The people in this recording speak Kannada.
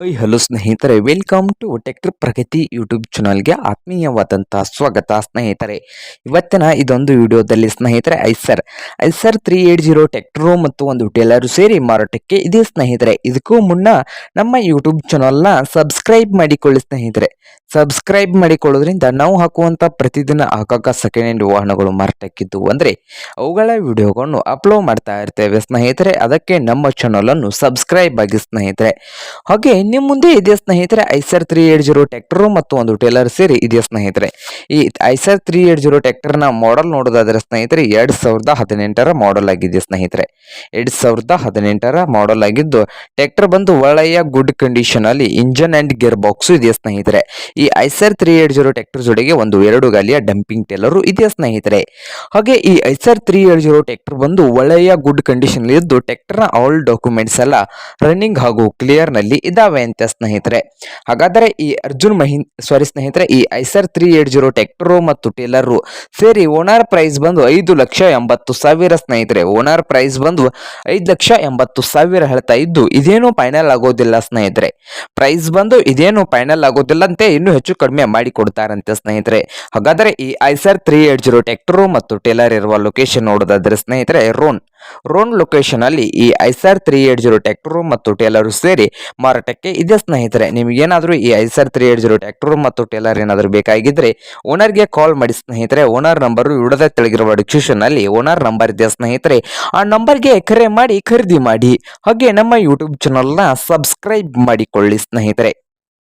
ಹಾಯ್ ಹಲೋ ಸ್ನೇಹಿತರೆ welcome to tractor Pragati YouTube ಚಾನಲ್ಗೆ ಆತ್ಮೀಯವಾದಂಥ ಸ್ವಾಗತ ಸ್ನೇಹಿತರೆ. ಇವತ್ತಿನ ಇದೊಂದು ವಿಡಿಯೋದಲ್ಲಿ ಸ್ನೇಹಿತರೆ Eicher Eicher three eight zero tractor ಮತ್ತು ಒಂದು ಟೇಲರು ಸೇರಿ ಮಾರಾಟಕ್ಕೆ ಇದೆ ಸ್ನೇಹಿತರೆ. ಇದಕ್ಕೂ ಮುನ್ನ ನಮ್ಮ ಯೂಟ್ಯೂಬ್ ಚಾನಲ್ನ ಸಬ್ಸ್ಕ್ರೈಬ್ ಮಾಡಿಕೊಳ್ಳಿ ಸ್ನೇಹಿತರೆ. ಸಬ್ಸ್ಕ್ರೈಬ್ ಮಾಡಿಕೊಳ್ಳೋದ್ರಿಂದ ನಾವು ಹಾಕುವಂಥ ಪ್ರತಿದಿನ ಆಗಾಗ ಸೆಕೆಂಡ್ ಹ್ಯಾಂಡ್ ವಾಹನಗಳು ಮಾರಾಟಕ್ಕಿದ್ದು ಅಂದರೆ ಅವುಗಳ ವಿಡಿಯೋಗಳನ್ನು ಅಪ್ಲೋಡ್ ಮಾಡ್ತಾ ಇರ್ತೇವೆ. ಸ್ನೇಹಿತರೆ, ಅದಕ್ಕೆ ನಮ್ಮ ಚಾನಲನ್ನು ಸಬ್ಸ್ಕ್ರೈಬ್ ಆಗಿ ಸ್ನೇಹಿತರೆ. ಹಾಗೆ ನಿಮ್ಮ ಮುಂದೆ ಇದೆ ಸ್ನೇಹಿತರೆ Eicher three eight zero tractor ಮತ್ತು ಒಂದು ಟೇಲರ್ ಸೇರಿ ಇದೆ ಸ್ನೇಹಿತರೆ. ಈ ಐಸರ್ ತ್ರೀ ಏಟ್ ಜೀರೋ ಟ್ಯಾಕ್ಟರ್ನ ಮಾಡೆಲ್ ನೋಡೋದಾದರೆ ಸ್ನೇಹಿತರೆ, ಎರಡು ಸಾವಿರದ ಹದಿನೆಂಟರ ಮಾಡೆಲ್ ಆಗಿದೆ ಸ್ನೇಹಿತರೆ. ಎರಡು ಸಾವಿರದ ಹದಿನೆಂಟರ ಮಾಡೆಲ್ ಆಗಿದ್ದು ಟ್ಯಾಕ್ಟರ್ ಬಂದು ಒಳ್ಳೆಯ ಗುಡ್ ಕಂಡೀಷನಲ್ಲಿ ಇಂಜನ್ ಆ್ಯಂಡ್ ಗೇರ್ ಬಾಕ್ಸು ಇದೆ ಸ್ನೇಹಿತರೆ. ಈ Eicher three eight zero tractor ಜೊತೆಗೆ ಒಂದು ಎರಡು ಗಾಲಿಯ ಡಂಪಿಂಗ್ ಟೇಲರು ಇದೆ ಸ್ನೇಹಿತರೆ. ಹಾಗೆ ಈ Eicher three eight zero tractor ಬಂದು ಒಳ್ಳೆಯ ಗುಡ್ ಕಂಡೀಷನ್ ಇದ್ದು ಟ್ಯಾಕ್ಟರ್ನ ಆಲ್ ಡಾಕ್ಯುಮೆಂಟ್ಸ್ ಎಲ್ಲ ರನ್ನಿಂಗ್ ಹಾಗೂ ಕ್ಲಿಯರ್ನಲ್ಲಿ ಇದಾವೆ ಅಂತ ಸ್ನೇಹಿತರೆ. ಹಾಗಾದರೆ ಈ ಅರ್ಜುನ್ ಮಹಿನ್ ಸಾರಿ ಸ್ನೇಹಿತರೆ, ಈ Eicher three eight zero tractor ಮತ್ತು ಟೇಲರು ಸೇರಿ ಓನರ್ ಪ್ರೈಸ್ ಬಂದು ಐದು ಲಕ್ಷ ಎಂಬತ್ತು ಸಾವಿರ ಸ್ನೇಹಿತರೆ. ಓನರ್ ಪ್ರೈಸ್ ಬಂದು ಐದು ಲಕ್ಷ ಎಂಬತ್ತು ಸಾವಿರ ಹೇಳ್ತಾ ಇದ್ದು ಇದೇನು ಫೈನಲ್ ಆಗೋದಿಲ್ಲ ಸ್ನೇಹಿತರೆ. ಪ್ರೈಸ್ ಬಂದು ಇದೇನು ಫೈನಲ್ ಆಗೋದಿಲ್ಲ ಅಂತೆ ಹೆಚ್ಚು ಕಡಿಮೆ ಮಾಡಿ ಕೊಡ್ತಾರಂತೆ ಸ್ನೇಹಿತರೆ. ಹಾಗಾದರೆ ಈ Eicher three eight zero tractor ಮತ್ತು ಟೇಲರ್ ಇರುವ ಲೊಕೇಶನ್ ನೋಡೋದಾದ್ರೆ ಸ್ನೇಹಿತರೆ, ರೋನ್. ರೋನ್ ಲೊಕೇಶನ್ ಅಲ್ಲಿ ಈ Eicher three eight zero tractor ಮತ್ತು ಟೇಲರು ಸೇರಿ ಮಾರಾಟಕ್ಕೆ ಇದೆ ಸ್ನೇಹಿತರೆ. ನಿಮಗೇನಾದರೂ ಈ Eicher three eight zero tractor ಮತ್ತು ಟೇಲರ್ ಏನಾದರೂ ಬೇಕಾಗಿದ್ರೆ ಓನರ್ಗೆ ಕಾಲ್ ಮಾಡಿ ಸ್ನೇಹಿತರೆ. ಓನರ್ ನಂಬರು ಇಡದ ತೆಳಗಿರುವ ಡಿಸ್ಕ್ರಿಪ್ಷನ್ ಅಲ್ಲಿ ಓನರ್ ನಂಬರ್ ಇದೆ ಸ್ನೇಹಿತರೆ. ಆ ನಂಬರ್ಗೆ ಕರೆ ಮಾಡಿ ಖರೀದಿ ಮಾಡಿ. ಹಾಗೆ ನಮ್ಮ ಯೂಟ್ಯೂಬ್ ಚಾನಲ್ನ ಸಬ್ಸ್ಕ್ರೈಬ್ ಮಾಡಿಕೊಳ್ಳಿ ಸ್ನೇಹಿತರೆ.